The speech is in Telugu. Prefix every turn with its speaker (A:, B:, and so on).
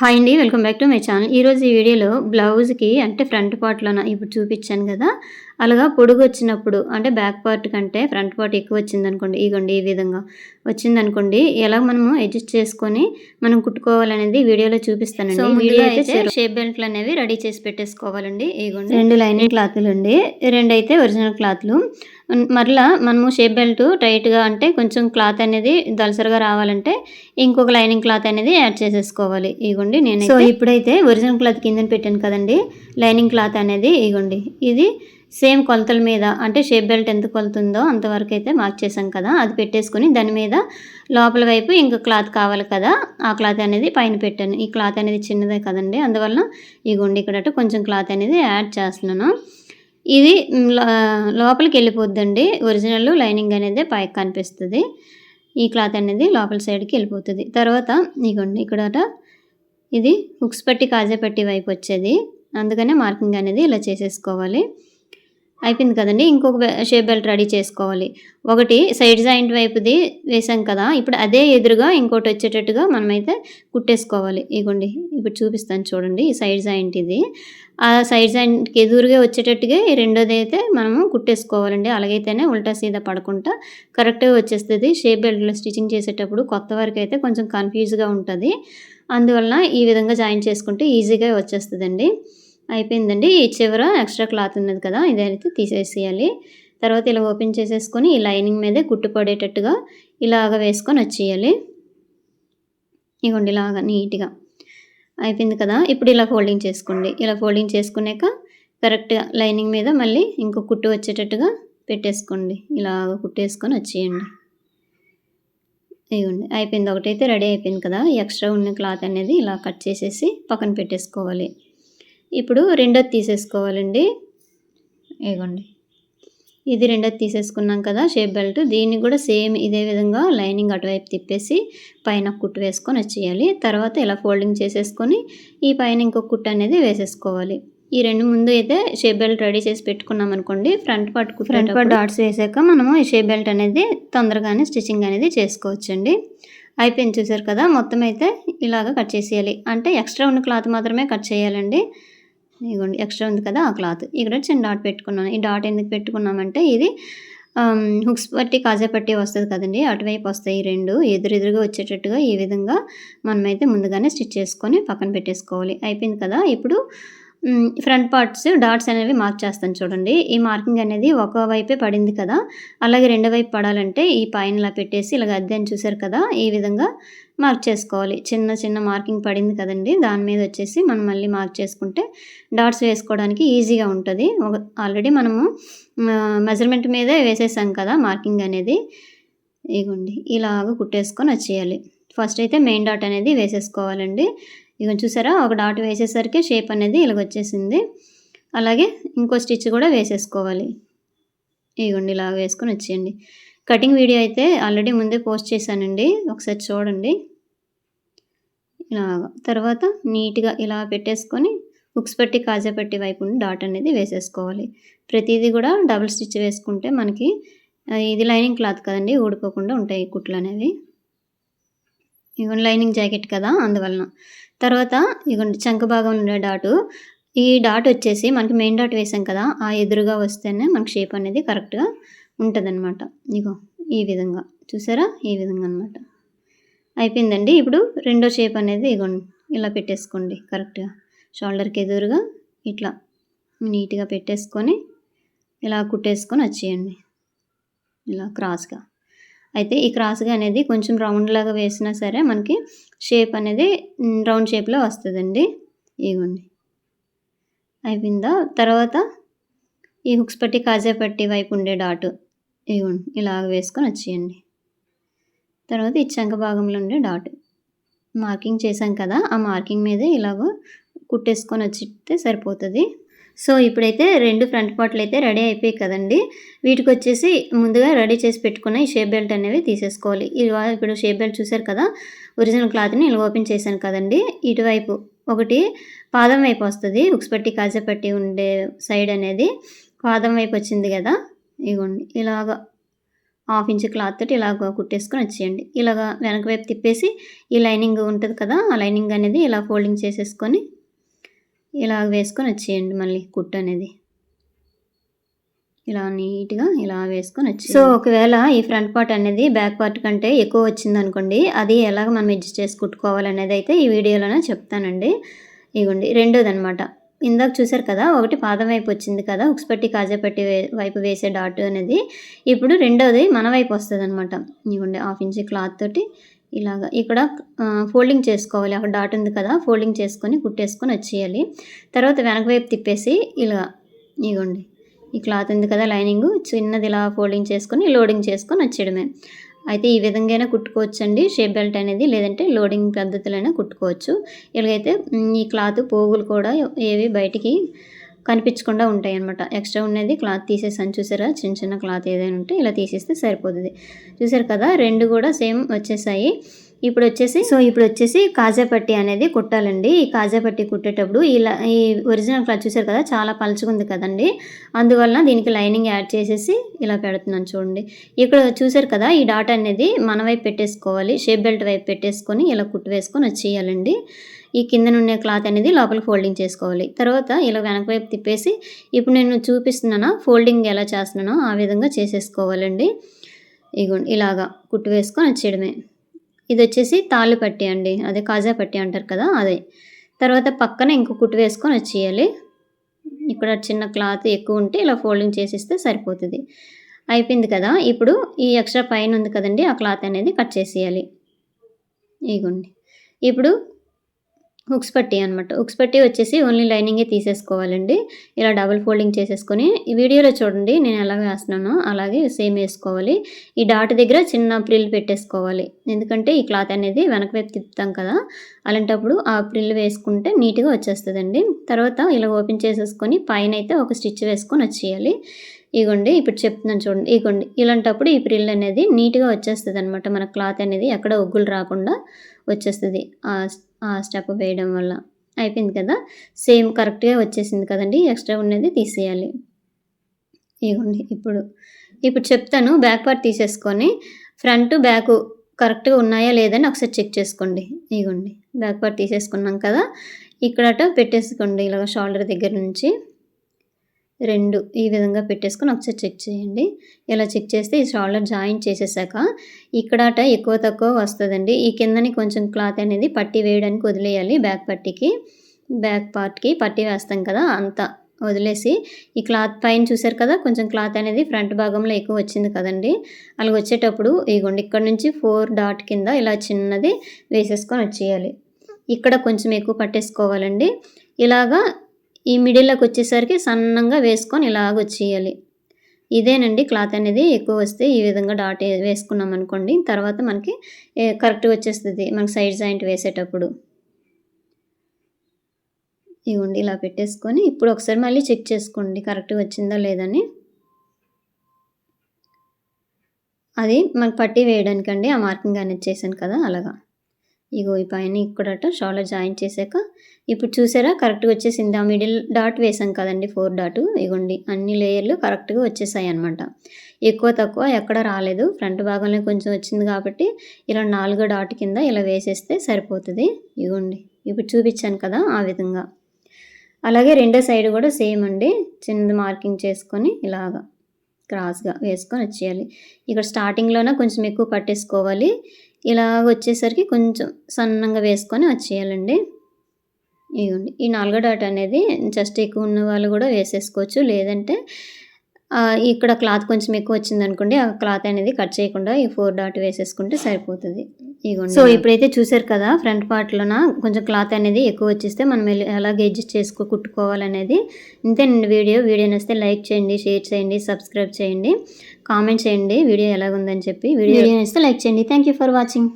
A: హాయ్ అండి welcome back to my channel ఈరోజు ఈ వీడియోలో బ్లౌజ్కి అంటే ఫ్రంట్ పార్ట్లోన ఇప్పుడు చూపించాను కదా అలాగా పొడుగు వచ్చినప్పుడు అంటే బ్యాక్ పార్ట్ కంటే ఫ్రంట్ పార్ట్ ఎక్కువ వచ్చిందనుకోండి ఇగోండి ఈ విధంగా వచ్చిందనుకోండి ఎలా మనము అడ్జస్ట్ చేసుకొని మనం కుట్టుకోవాలనేది వీడియోలో చూపిస్తానండి. వీడియో అయితే షేప్ బెల్ట్లు అనేవి రెడీ చేసి పెట్టేసుకోవాలండి ఇగోండి. రెండు లైనింగ్ క్లాత్లు అండి రెండు అయితే ఒరిజినల్ క్లాత్లు మరలా మనము షేప్ బెల్ట్ టైట్గా అంటే కొంచెం క్లాత్ అనేది దలసరిగా రావాలంటే ఇంకొక లైనింగ్ క్లాత్ అనేది యాడ్ చేసేసుకోవాలి. ఇగోండి నేను సో ఇప్పుడైతే ఒరిజినల్ క్లాత్ కింద పెట్టాను కదండి లైనింగ్ క్లాత్ అనేది ఇగోండి. ఇది సేమ్ కొలతల మీద అంటే షేప్ బెల్ట్ ఎంత కొలుతుందో అంతవరకు అయితే మార్క్ చేసాం కదా అది పెట్టేసుకొని దాని మీద లోపల వైపు ఇంకా క్లాత్ కావాలి కదా ఆ క్లాత్ అనేది పైన పెట్టాను. ఈ క్లాత్ అనేది చిన్నదే కదండి అందువల్ల ఈ గుండి ఇక్కడ కొంచెం క్లాత్ అనేది యాడ్ చేస్తున్నాను. ఇది లోపలికి వెళ్ళిపోద్దండి. ఒరిజినల్ లైనింగ్ అనేది పైకి కనిపిస్తుంది. ఈ క్లాత్ అనేది లోపల సైడ్కి వెళ్ళిపోతుంది. తర్వాత ఇగోండి ఇక్కడ ఇది హుక్స్ పట్టి కాజా పట్టి వైపు వచ్చేది. అందుకనే మార్కింగ్ అనేది ఇలా చేసేసుకోవాలి. అయిపోయింది కదండి. ఇంకొక షేప్ బెల్ట్ రెడీ చేసుకోవాలి. ఒకటి సైడ్ జాయింట్ వైపుది వేసాం కదా. ఇప్పుడు అదే ఎదురుగా ఇంకోటి వచ్చేటట్టుగా మనమైతే కుట్టేసుకోవాలి. ఇగోండి ఇప్పుడు చూపిస్తాను చూడండి. ఈ సైడ్ జాయింట్ ఇది. ఆ సైడ్ జాయింట్కి ఎదురుగా వచ్చేటట్టుగా ఈ రెండోది అయితే మనము కుట్టేసుకోవాలండి. అలాగైతేనే ఉల్టా సీదా పడకుండా కరెక్ట్గా వచ్చేస్తుంది. షేప్ బెల్ట్లో స్టిచ్చింగ్ చేసేటప్పుడు కొత్త వరకు అయితే కొంచెం కన్ఫ్యూజ్గా ఉంటుంది. అందువలన ఈ విధంగా జాయిన్ చేసుకుంటే ఈజీగా వచ్చేస్తుందండి. అయిపోయిందండి. ఈ చివర ఎక్స్ట్రా క్లాత్ ఉన్నది కదా ఇదైతే తీసేసేయాలి. తర్వాత ఇలా ఓపెన్ చేసేసుకొని ఈ లైనింగ్ మీదే కుట్టు పడేటట్టుగా ఇలాగ వేసుకొని వచ్చేయాలి. ఇగోండి ఇలాగా నీట్గా. అయిపోయింది కదా? ఇప్పుడు ఇలా ఫోల్డింగ్ చేసుకోండి. ఇలా ఫోల్డింగ్ చేసుకున్నాక కరెక్ట్గా లైనింగ్ మీద మళ్ళీ ఇంకో కుట్టు వచ్చేటట్టుగా పెట్టేసుకోండి. ఇలాగ కుట్టేసుకొని వచ్చేయండి. ఇవ్వండి అయిపోయింది. ఒకటైతే రెడీ అయిపోయింది కదా? ఎక్స్ట్రా ఉన్న క్లాత్ అనేది ఇలా కట్ చేసేసి పక్కన పెట్టేసుకోవాలి. ఇప్పుడు రెండోది తీసేసుకోవాలండి. ఇగోండి ఇది రెండోది తీసేసుకున్నాం కదా షేప్ బెల్ట్ దీన్ని కూడా సేమ్ ఇదే విధంగా లైనింగ్ అటువైపు తిప్పేసి పైన కుట్టు వేసుకొని వచ్చేయాలి. తర్వాత ఇలా ఫోల్డింగ్ చేసేసుకొని ఈ పైన ఇంకొక కుట్టు అనేది వేసేసుకోవాలి. ఈ రెండు ముందు అయితే షేప్ బెల్ట్ రెడీ చేసి పెట్టుకున్నాం అనుకోండి front part front part dots వేసాక మనము ఈ షేప్ బెల్ట్ అనేది తొందరగానే స్టిచ్చింగ్ అనేది చేసుకోవచ్చండి. అయిపోయింది చూసారు కదా మొత్తం అయితే ఇలాగ కట్ చేసేయాలి. అంటే ఎక్స్ట్రా ఉన్న క్లాత్ మాత్రమే కట్ చేయాలండి. ఇదిగోండి ఎక్స్ట్రా ఉంది కదా ఆ క్లాత్ ఇక్కడ చిన్న డాట్ పెట్టుకున్నాను. ఈ డాట్ ఎందుకు పెట్టుకున్నామంటే ఇది హుక్స్ పట్టి కాజా పట్టి వస్తుంది కదండి. అటువైపు వస్తాయి రెండు. ఎదురెదురుగా వచ్చేటట్టుగా ఈ విధంగా మనమైతే ముందుగానే స్టిచ్ చేసుకొని పక్కన పెట్టేసుకోవాలి. అయిపోయింది కదా? ఇప్పుడు ఫ్రంట్ పార్ట్స్ డాట్స్ అనేవి మార్క్ చేస్తాను చూడండి. ఈ మార్కింగ్ అనేది ఒక వైపే పడింది కదా. అలాగే రెండో వైపు పడాలంటే ఈ పైన ఇలా పెట్టేసి ఇలాగ అద్దెని చూసారు కదా ఈ విధంగా మార్క్ చేసుకోవాలి. చిన్న చిన్న మార్కింగ్ పడింది కదండి. దాని మీద వచ్చేసి మనం మళ్ళీ మార్క్ చేసుకుంటే డాట్స్ వేసుకోవడానికి ఈజీగా ఉంటుంది. ఆల్రెడీ మనము మెజర్మెంట్ మీదే వేసేసాం కదా మార్కింగ్ అనేది. ఇగోండి ఇలాగ కుట్టేసుకొని వచ్చేయాలి. ఫస్ట్ అయితే మెయిన్ డాట్ అనేది వేసేసుకోవాలండి. ఇక చూసారా ఒక డాట్ వేసేసరికి షేప్ అనేది ఇలాగ వచ్చేసింది అలాగే ఇంకో స్టిచ్ కూడా వేసేసుకోవాలి. ఇగోండి ఇలా వేసుకొని వచ్చేయండి. కటింగ్ వీడియో అయితే ఆల్రెడీ ముందే పోస్ట్ చేశానండి. ఒకసారి చూడండి. ఇలా తర్వాత నీట్గా ఇలా పెట్టేసుకొని హుక్స్ పెట్టి కాజా పట్టి వైపు డాట్ అనేది వేసేసుకోవాలి. ప్రతిదీ కూడా డబుల్ స్టిచ్ వేసుకుంటే మనకి ఇది లైనింగ్ క్లాత్ కదండి ఊడిపోకుండా ఉంటాయి కుట్లు అనేవి. ఇవన్నీ లైనింగ్ జాకెట్ కదా అందువలన. తర్వాత ఇగోండి చంక భాగం ఉండే డాటు. ఈ డాట్ వచ్చేసి మనకి మెయిన్ డాట్ వేసాం కదా ఆ ఎదురుగా వస్తేనే మనకి షేప్ అనేది కరెక్ట్గా ఉంటుందన్నమాట. ఇగో ఈ విధంగా. చూసారా? ఈ విధంగా అనమాట అయిపోయిందండి. ఇప్పుడు రెండో షేప్ అనేది ఇగోండి ఇలా పెట్టేసుకోండి కరెక్ట్గా షోల్డర్కి ఎదురుగా ఇట్లా నీట్గా పెట్టేసుకొని ఇలా కుట్టేసుకొని వచ్చేయండి. ఇలా క్రాస్గా. అయితే ఈ క్రాస్గా అనేది కొంచెం రౌండ్ లాగా వేసినా సరే మనకి షేప్ అనేది రౌండ్ షేప్లో వస్తుందండి. ఇగోండి. అయిపోయిందా? తర్వాత ఈ హుక్స్ పట్టి కాజా పట్టి వైపు ఉండే డాట్ ఇగోండి ఇలాగ వేసుకొని వచ్చేయండి. తర్వాత ఈ చంక భాగంలో ఉండే డాట్ మార్కింగ్ చేసాం కదా ఆ మార్కింగ్ మీదే ఇలాగ కుట్టేసుకొని వచ్చితే సరిపోతుంది. సో ఇప్పుడైతే రెండు ఫ్రంట్ పార్ట్లు అయితే రెడీ అయిపోయాయి కదండి. వీటికి వచ్చేసి ముందుగా రెడీ చేసి పెట్టుకున్న ఈ షేప్ బెల్ట్ అనేవి తీసేసుకోవాలి. ఇప్పుడు షేప్ బెల్ట్ చూసారు కదా? ఒరిజినల్ క్లాత్ని ఇలా ఓపెన్ చేశాను కదండి. ఇటువైపు ఒకటి పాదం వైపు వస్తుంది. ఉక్స్ పట్టి ఉండే సైడ్ అనేది పాదం వైపు వచ్చింది కదా? ఇగోండి. ఇలాగా హాఫ్ ఇంచ్ క్లాత్ తోటి ఇలాగ కుట్టేసుకొని వచ్చేయండి. ఇలాగ వెనక వైపు తిప్పేసి ఈ లైనింగ్ ఉంటుంది కదా? ఆ లైనింగ్ అనేది ఇలా ఫోల్డింగ్ చేసేసుకొని ఇలా వేసుకొని వచ్చేయండి మళ్ళీ కుట్టు అనేది. ఇలా నీట్గా ఇలా వేసుకొని వచ్చి సో ఒకవేళ ఈ ఫ్రంట్ పార్ట్ అనేది బ్యాక్ పార్ట్ కంటే ఎక్కువ వచ్చింది అనుకోండి అది ఎలాగ మనం అడ్జస్ట్ చేసి కుట్టుకోవాలనేది అయితే ఈ వీడియోలోనే చెప్తానండి. ఇగోండి రెండోది అనమాట ఇందాక చూసారు కదా ఒకటి పాదం వైపు వచ్చింది కదా ఉక్స్పట్టి కాజాపట్టి వే వైపు వేసే డాట్ అనేది. ఇప్పుడు రెండోది మన వైపు వస్తుంది అనమాట ఇవ్వండి హాఫ్ ఇంచ్ క్లాత్ తోటి ఇలాగా ఇక్కడ ఫోల్డింగ్ చేసుకోవాలి. అక్కడ డాట్ ఉంది కదా ఫోల్డింగ్ చేసుకొని కుట్టేసుకొని వచ్చేయాలి. తర్వాత వెనక వైపు తిప్పేసి ఇలా ఇగోండి. ఈ క్లాత్ ఉంది కదా లైనింగ్. చిన్నది ఇలా ఫోల్డింగ్ చేసుకొని లోడింగ్ చేసుకొని వచ్చేయడమే. అయితే ఈ విధంగానే కుట్టుకోవచ్చండి. షేప్ బెల్ట్ అనేది లేదంటే లోడింగ్ పద్ధతులైనా కుట్టుకోవచ్చు. ఇలాగైతే ఈ క్లాత్ పోగులు కూడా ఏవి బయటికి కనిపించకుండా ఉంటాయి అనమాట ఎక్స్ట్రా ఉన్నది క్లాత్ తీసేసాను చూసారా? చిన్న చిన్న క్లాత్ ఏదైనా ఉంటే ఇలా తీసేస్తే సరిపోతుంది. చూసారు కదా రెండు కూడా సేమ్ వచ్చేసాయి. ఇప్పుడు వచ్చేసి సో ఇప్పుడు వచ్చేసి కాజా పట్టి అనేది కుట్టాలండి. ఈ కాజా పట్టి కుట్టేటప్పుడు ఇలా ఈ ఒరిజినల్ క్లాత్ చూసారు కదా చాలా పలుచుకుంది కదండి. అందువలన దీనికి లైనింగ్ యాడ్ చేసేసి ఇలా పెడుతున్నాను చూడండి. ఇక్కడ చూసారు కదా ఈ డాట్ అనేది మన వైపు పెట్టేసుకోవాలి షేప్ బెల్ట్ వైపు పెట్టేసుకొని ఇలా కుట్టు వేసుకొని వచ్చేయాలండి. ఈ కింద నుండే క్లాత్ అనేది లోపల ఫోల్డింగ్ చేసుకోవాలి. తర్వాత ఇలా వెనక వైపు తిప్పేసి ఇప్పుడు నేను చూపిస్తున్నానా ఫోల్డింగ్ ఎలా చేస్తున్నానో ఆ విధంగా చేసేసుకోవాలండి. ఇగోండి ఇలాగా కుట్టు వేసుకొని వచ్చేయడమే. ఇది వచ్చేసి తాళ్ళు పట్టి అండి. అదే కాజా పట్టి అంటారు కదా అదే. తర్వాత పక్కన ఇంకో కుట్టు వేసుకొని వచ్చేయాలి. ఇక్కడ చిన్న క్లాత్ ఎక్కువ ఉంటే ఇలా ఫోల్డింగ్ చేసిస్తే సరిపోతుంది. అయిపోయింది కదా ఇప్పుడు ఈ ఎక్స్ట్రా పైన ఉంది కదండి ఆ క్లాత్ అనేది కట్ చేసేయాలి. ఇగోండి. ఇప్పుడు హుక్స్ పట్టి అనమాట హుక్స్ పట్టి వచ్చేసి ఓన్లీ లైనింగే తీసేసుకోవాలండి. ఇలా డబుల్ ఫోల్డింగ్ చేసేసుకొని ఈ వీడియోలో చూడండి నేను ఎలా వేస్తున్నానో అలాగే సేమ్ వేసుకోవాలి. ఈ డాట్ దగ్గర చిన్న ప్రిల్ పెట్టేసుకోవాలి. ఎందుకంటే ఈ క్లాత్ అనేది వెనక వైపు తిప్పుతాం కదా అలాంటప్పుడు ఆ ప్రిల్ వేసుకుంటే నీట్గా వచ్చేస్తుందండి. తర్వాత ఇలా ఓపెన్ చేసేసుకొని పైన అయితే ఒక స్టిచ్ వేసుకొని వచ్చేయాలి. ఇగోండి ఇప్పుడు చెప్తున్నాను చూడండి. ఇగోండి ఇలాంటప్పుడు ఈ ప్రిల్ అనేది నీట్గా వచ్చేస్తుంది అనమాట మన క్లాత్ అనేది ఎక్కడ ఒగ్గులు రాకుండా వచ్చేస్తుంది. ఆ స్టెప్ వేయడం వల్ల అయిపోయింది కదా? సేమ్ కరెక్ట్గా వచ్చేసింది కదండి ఎక్స్ట్రా ఉన్నది తీసేయాలి. ఇగోండి ఇప్పుడు ఇప్పుడు చెప్తాను బ్యాక్ పార్ట్ తీసేసుకొని ఫ్రంట్ బ్యాక్ కరెక్ట్గా ఉన్నాయా లేదని ఒకసారి చెక్ చేసుకోండి. ఇగోండి బ్యాక్ పార్ట్ తీసేసుకున్నాం కదా? ఇక్కడట పెట్టేసుకోండి ఇలాగ షోల్డర్ దగ్గర నుంచి. రెండు ఈ విధంగా పెట్టేసుకొని ఒకసారి చెక్ చేయండి. ఇలా చెక్ చేస్తే ఈ షోల్డర్ జాయింట్ చేసేసాక ఇక్కడట ఎక్కువ తక్కువ వస్తుందండి. ఈ కిందని కొంచెం క్లాత్ అనేది పట్టి వేయడానికి వదిలేయాలి బ్యాక్ పట్టికి. బ్యాక్ పార్ట్కి పట్టి వేస్తాం కదా అంత వదిలేసి. ఈ క్లాత్ పైన చూసారు కదా కొంచెం క్లాత్ అనేది ఫ్రంట్ భాగంలో ఎక్కువ వచ్చింది కదండి. అలా వచ్చేటప్పుడు ఇగోండి ఇక్కడ నుంచి ఫోర్ డాట్ కింద ఇలా చిన్నది వేసేసుకొని వచ్చేయాలి. ఇక్కడ కొంచెం ఎక్కువ పట్టేసుకోవాలండి. ఇలాగా ఈ మిడిల్లోకి వచ్చేసరికి సన్నంగా వేసుకొని ఇలాగ వచ్చేయాలి. ఇదేనండి క్లాత్ అనేది ఎక్కువ వస్తే ఈ విధంగా డాట్ వేసుకున్నాం అనుకోండి తర్వాత మనకి కరెక్ట్గా వచ్చేస్తుంది మనకి సైడ్ జాయింట్ వేసేటప్పుడు. ఇవ్వండి ఇలా పెట్టేసుకొని ఇప్పుడు ఒకసారి మళ్ళీ చెక్ చేసుకోండి కరెక్ట్గా వచ్చిందా లేదని అది మనకి పట్టి వేయడానికండి ఆ మార్కింగ్ అనేది చేశాను కదా అలాగా. ఇగో ఈ పైన ఇక్కడట షోల్డర్ జాయిన్ చేశాక ఇప్పుడు చూసారా? కరెక్ట్గా వచ్చేసింది. ఆ మిడిల్ డాట్ వేసాం కదండి ఫోర్ డాట్. ఇగోండి అన్ని లేయర్లు కరెక్ట్గా వచ్చేసాయి అనమాట ఎక్కువ తక్కువ ఎక్కడ రాలేదు. ఫ్రంట్ భాగంలో కొంచెం వచ్చింది కాబట్టి ఇలా నాలుగో డాట్ కింద ఇలా వేసేస్తే సరిపోతుంది. ఇగోండి ఇప్పుడు చూపించాను కదా ఆ విధంగా. అలాగే రెండో సైడ్ కూడా సేమ్ అండి. చిన్నది మార్కింగ్ చేసుకొని ఇలాగా క్రాస్గా వేసుకొని వచ్చేయాలి. ఇక్కడ స్టార్టింగ్లోనే కొంచెం ఎక్కువ పట్టేసుకోవాలి. ఇలాగ వచ్చేసరికి కొంచెం సన్నంగా వేసుకొని వచ్చేయాలండి. ఇదిగోండి. ఈ నాలుగో డాట్ అనేది జస్ట్ ఎక్కువ ఉన్న వాళ్ళు కూడా వేసేసుకోవచ్చు. లేదంటే ఇక్కడ క్లాత్ కొంచెం ఎక్కువ వచ్చింది అనుకోండి ఆ క్లాత్ అనేది కట్ చేయకుండా ఈ ఫోర్ డాట్ వేసేసుకుంటే సరిపోతుంది. ఇదిగోండి. సో ఇప్పుడైతే చూసారు కదా ఫ్రంట్ పార్ట్లోన కొంచెం క్లాత్ అనేది ఎక్కువ వచ్చేస్తే మనం ఎల్- అడ్జస్ట్ చేసుకో కుట్టుకోవాలనేది ఇంతేనండి వీడియో. వీడియో నచ్చితే లైక్ చేయండి షేర్ చేయండి సబ్స్క్రైబ్ చేయండి కామెంట్ చేయండి వీడియో ఎలాగుందని చెప్పి. వీడియో నచ్చితే లైక్ చేయండి. Thank you for watching.